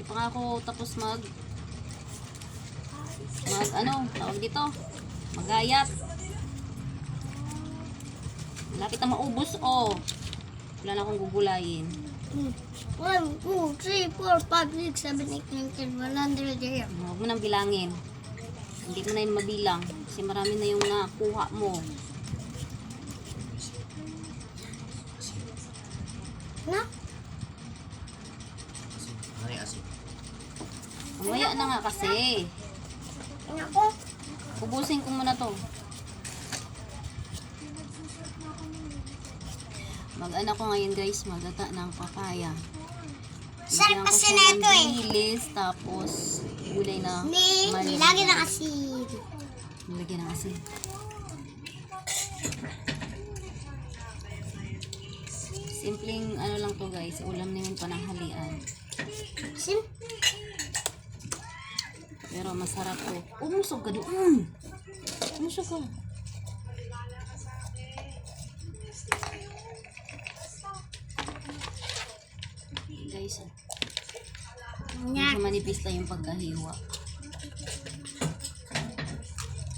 Di pa nga ako tapos mag mag ano, tawag dito. Magayat. Malapit na maubos oh. Wala na akong gugulayin. 1, 2, 3, 4, 5, 6, 7, 8, 9, 10, 100 here. Huwag mo nang bilangin. Hindi mo na yun mabilang. Kasi marami na yung nakuha mo. Na? Ano yung asin? Mamaya na nga kasi. Ubusin ko muna to. Mag-ano ko ngayon guys, magata ng papaya. Sarap kasi na ito eh. dilis, tapos gulay na mali. nilagyan ng asin. Nilagyan ng asin. Simpleng ano lang to guys, ulam na yung pananghalian. Pero masarap to. Umusog ka doon. Umusog ka. Guys, oh. Medyo manipis na yung pagkahiwa.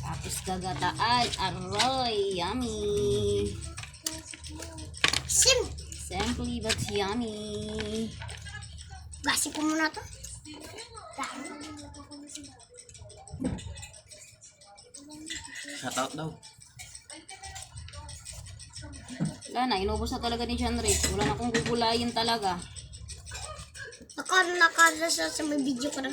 Tapos gagataan. Aroy, yummy. Asin. Simply but yummy. Gasi ko muna to. Shoutout daw. Wala na, inubos na talaga ni John Rick. Wala na akong gugulayin talaga. Naka, naka, sa, sa may video ko na.